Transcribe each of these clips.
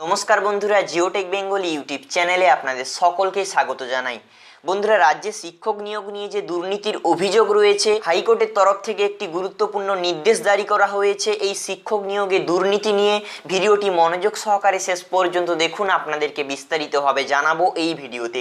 নমস্কার বন্ধুরা Geotech Bengali YouTube চ্যানেলে আপনাদের সকলকে স্বাগত জানাই। বন্ধুরা, রাজ্যে শিক্ষক নিয়োগ নিয়ে যে দুর্নীতির অভিযোগ রয়েছে, হাইকোর্টের তরফ থেকে একটি গুরুত্বপূর্ণ নির্দেশ জারি করা হয়েছে। এই শিক্ষক নিয়োগে দুর্নীতি নিয়ে ভিডিওটি মনোযোগ সহকারে শেষ পর্যন্ত দেখুন, আপনাদেরকে বিস্তারিতভাবে জানাব এই ভিডিওতে।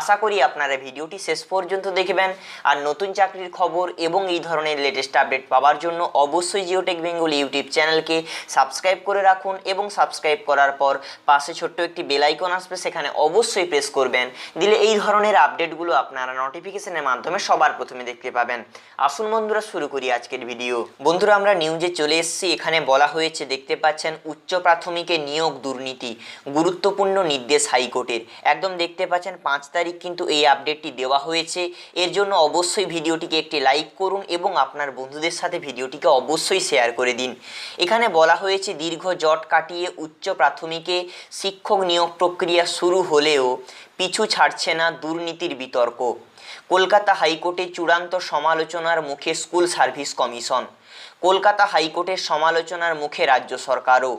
আশা করি আপনারা ভিডিওটি শেষ পর্যন্ত দেখবেন। আর নতুন চাকরির খবর এবং এই ধরনের লেটেস্ট আপডেট পাওয়ার জন্য অবশ্যই জিওটেক বেঙ্গল ইউটিউব চ্যানেলকে সাবস্ক্রাইব করে রাখুন এবং সাবস্ক্রাইব করার পর পাশে ছোট্ট একটি বেল আইকন আসবে, সেখানে অবশ্যই প্রেস করবেন। দিলে এই ধরনের আপডেটগুলো আপনারা নোটিফিকেশনের মাধ্যমে সবার প্রথমে দেখতে পাবেন। আসুন বন্ধুরা, শুরু করি আজকের ভিডিও বন্ধুরা, আমরা নিউজে চলে এসেছি। এখানে বলা হয়েছে, দেখতে পাচ্ছেন, উচ্চ প্রাথমিকে নিয়োগ দুর্নীতি, গুরুত্বপূর্ণ নির্দেশ হাইকোর্টের। একদম দেখতে পাচ্ছেন, পাঁচ তারিখ কিন্তু এই আপডেটটি দেওয়া হয়েছে। এর জন্য অবশ্যই ভিডিওটিকে একটি লাইক করুন এবং আপনার বন্ধুদের সাথে ভিডিওটিকে অবশ্যই শেয়ার করে দিন। এখানে বলা হয়েছে, দীর্ঘ জট কাটিয়ে উচ্চ প্রাথমিকে শিক্ষক নিয়োগ প্রক্রিয়া শুরু হলেও পিছু ছাড়ছে না দুর্নীতির বিতর্ক। কলকাতা হাইকোর্টে চূড়ান্ত সমালোচনার মুখে স্কুল সার্ভিস কমিশন। কলকাতা হাইকোর্টের সমালোচনার মুখে রাজ্য সরকারও।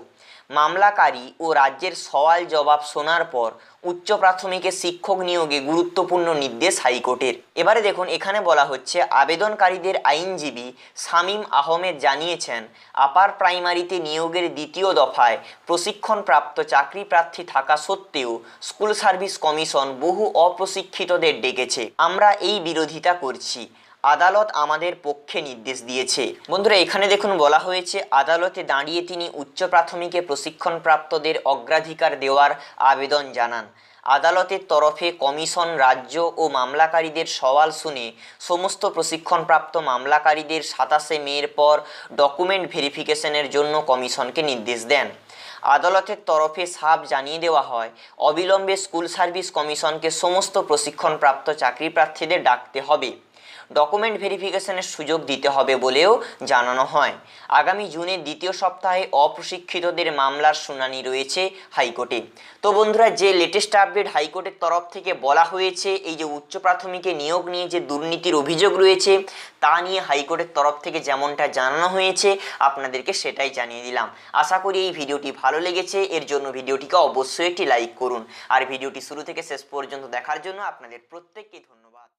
মামলাকারী ও রাজ্যের সওয়াল জবাব শোনার পর উচ্চ প্রাথমিকে শিক্ষক নিয়োগে গুরুত্বপূর্ণ নির্দেশ হাইকোর্টের। এবারে দেখুন, এখানে বলা হচ্ছে, আবেদনকারীদের আইনজীবী শামীম আহমেদ জানিয়েছেন, আপার প্রাইমারিতে নিয়োগের দ্বিতীয় দফায় প্রশিক্ষণপ্রাপ্ত চাকরি প্রার্থী থাকা সত্ত্বেও স্কুল সার্ভিস কমিশন বহু অপ্রশিক্ষিতদের ডেকেছে। আমরা এই বিরোধিতা করছি। আদালত আমাদের পক্ষে নির্দেশ দিয়েছে। বন্ধুরা, এখানে দেখুন বলা হয়েছে, আদালতে দাঁড়িয়ে তিনি উচ্চ প্রাথমিকে প্রশিক্ষণপ্রাপ্তদের অগ্রাধিকার দেওয়ার আবেদন জানান। আদালতের তরফে কমিশন, রাজ্য ও মামলাকারীদের সওয়াল শুনে সমস্ত প্রশিক্ষণপ্রাপ্ত মামলাকারীদের সাতাশে মের পর ডকুমেন্ট ভেরিফিকেশনের জন্য কমিশনকে নির্দেশ দেন। আদালতের তরফে সাপ জানিয়ে দেওয়া হয়, অবিলম্বে স্কুল সার্ভিস কমিশনকে সমস্ত প্রশিক্ষণপ্রাপ্ত চাকরি প্রার্থীদের ডাকতে হবে। ডকুমেন্ট ভেরিফিকেশনের সুযোগ দিতে হবে বলেও জানানো হয়। আগামী জুনের দ্বিতীয় সপ্তাহে অপ্রশিক্ষিতদের মামলার শুনানি রয়েছে হাইকোর্টে। তো বন্ধুরা, যে লেটেস্ট আপডেট হাইকোর্টের তরফ থেকে বলা হয়েছে, এই যে উচ্চ প্রাথমিকে নিয়োগ নিয়ে যে দুর্নীতির অভিযোগ রয়েছে, তা নিয়ে হাইকোর্টের তরফ থেকে যেমনটা জানানো হয়েছে, আপনাদেরকে সেটাই জানিয়ে দিলাম। আশা করি এই ভিডিওটি ভালো লেগেছে, এর জন্য ভিডিওটিকে অবশ্যই একটি লাইক করুন। আর ভিডিওটি শুরু থেকে শেষ পর্যন্ত দেখার জন্য আপনাদের প্রত্যেককে ধন্যবাদ।